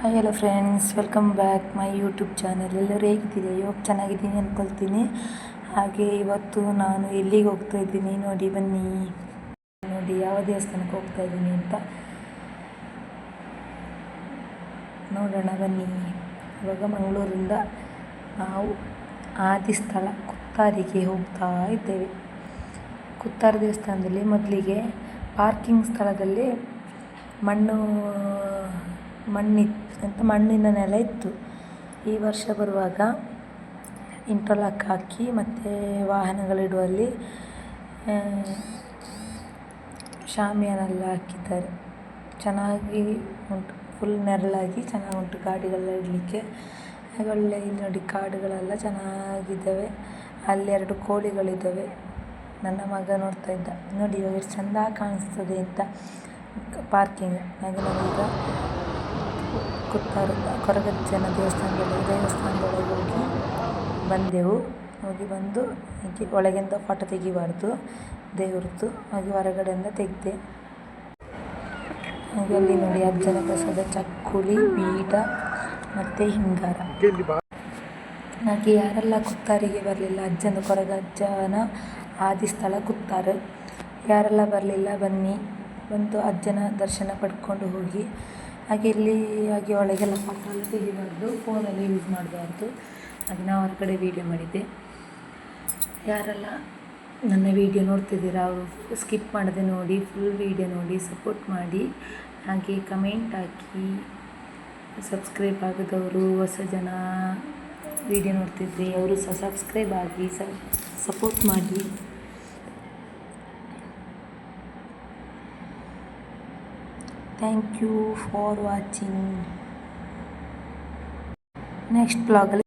Hi hello friends welcome back my YouTube channel ಎಲ್ಲರೂ ಹೇಗಿದ್ದೀರಿ? ಇವಾಗ ಚೆನ್ನಾಗಿದ್ದೀನಿ ಅಂದ್ಕೊಳ್ತೀನಿ ಹಾಗೆ ಇವತ್ತು ನಾನು ಎಲ್ಲಿಗೆ ಹೋಗ್ತಾ ಇದ್ದೀನಿ ನೋಡಿ, ಬನ್ನಿ. ನೋಡಿ, ಯಾವ ದೇವಸ್ಥಾನಕ್ಕೆ ಹೋಗ್ತಾ ಇದ್ದೀನಿ ಅಂತ. ನೋಡೋಣ, ಬನ್ನಿ. ಇವಾಗ ಮಂಗಳೂರಿಂದ ನಾವು ಆದಿಸ್ಥಳ ಕುತ್ತಾರಿಗೆ ಹೋಗ್ತಾ ಇದ್ದೇವೆ. ಕುತ್ತಾರ ದೇವಸ್ಥಾನದಲ್ಲಿ ಮೊದಲಿಗೆ ಪಾರ್ಕಿಂಗ್ ಸ್ಥಳದಲ್ಲಿ ಮಣ್ಣು ಮಣ್ಣಿತ್ತು ಮಣ್ಣಿನ ನೆಲ ಇತ್ತು. ಈ ವರ್ಷ ಬರುವಾಗ ಇಂಟರ್ಲಾಕ್ ಹಾಕಿ ಮತ್ತು ವಾಹನಗಳಿಡುವಲ್ಲಿ ಶಾಮಿಯಾನೆಲ್ಲ ಹಾಕಿದ್ದಾರೆ. ಚೆನ್ನಾಗಿ ಉಂಟು ಫುಲ್ ನೆರಳಾಗಿ ಚೆನ್ನಾಗಿ ಉಂಟು ಗಾಡಿಗಳೆಲ್ಲ ಇಡಲಿಕ್ಕೆ. ಒಳ್ಳೆ ಇಲ್ಲಿ ನೋಡಿ ಕಾಡುಗಳೆಲ್ಲ ಚೆನ್ನಾಗಿದ್ದಾವೆ. ಅಲ್ಲಿ ಎರಡು ಕೋಳಿಗಳಿದ್ದಾವೆ. ನನ್ನ ಮಗ ನೋಡ್ತಾ ಇದ್ದ. ನೋಡಿ ಇವಾಗ ಎಷ್ಟು ಚೆಂದ ಕಾಣಿಸ್ತದೆ ಅಂತ. ಪಾರ್ಕಿಂಗ್ ಹಾಗೆ ನಾವೀಗ ಕುತ್ತಾರ ಕೊರಗಜ್ಜನ ದೇವಸ್ಥಾನದಲ್ಲಿ ದೇವಸ್ಥಾನದೊಳಗೆ ಹೋಗಿ ಬಂದೆವು. ಹೋಗಿ ಬಂದು ಹೀಗೆ ಒಳಗಿಂದ ಫೋಟೋ ತೆಗಿಬಾರ್ದು. ದೇವ್ರದ್ದು. ಹಾಗೆ ಹೊರಗಡೆಯಿಂದ ತೆಗೆದೆ. ಹಾಗೆ ಅಲ್ಲಿ ನೋಡಿ ಅಜ್ಜನ ಪ್ರಸಾದ, ಚಕ್ಕುಲಿ ಬೀಟ ಮತ್ತು ಹಿಂಗಾರ. ಹಾಗೆ ಯಾರೆಲ್ಲ ಕುತ್ತಾರಿಗೆ ಬರಲಿಲ್ಲ? ಅಜ್ಜನ ಕೊರಗಜ್ಜನ ಆದಿಸ್ಥಳ ಕುತ್ತಾರ. ಯಾರೆಲ್ಲ ಬರಲಿಲ್ಲ? ಬನ್ನಿ. ಬಂದು ಅಜ್ಜನ ದರ್ಶನ ಪಡ್ಕೊಂಡು ಹೋಗಿ ಹಾಗೆ ಇಲ್ಲಿ ಹಾಗೆ ಒಳಗೆಲ್ಲ ಮಕ್ಕಳು ತೆಗಿಬಾರ್ದು ಫೋನಲ್ಲಿ ಯೂಸ್ ಮಾಡಬಾರ್ದು. ಹಾಗೆ ನಾವು ಹೊರಗಡೆ ವೀಡಿಯೋ ಮಾಡಿದ್ದೆ. ಯಾರೆಲ್ಲ ನನ್ನ ವೀಡಿಯೋ ನೋಡ್ತಿದ್ದೀರಾ, ಅವರು ಸ್ಕಿಪ್ ಮಾಡದೆ ನೋಡಿ ಫುಲ್ ವೀಡಿಯೋ ನೋಡಿ ಸಪೋರ್ಟ್ ಮಾಡಿ. ಹಾಗೆ ಕಮೆಂಟ್ ಹಾಕಿ ಸಬ್ಸ್ಕ್ರೈಬ್ ಆಗದವರು, ಹೊಸ ಜನ ವೀಡಿಯೋ ನೋಡ್ತಿದ್ರಿ, ಅವರು ಸಹ ಸಬ್ಸ್ಕ್ರೈಬ್ ಆಗಿ ಸಪೋರ್ಟ್ ಮಾಡಿ. thank you for watching next ಬ್ಲಾಗಲ್ಲಿ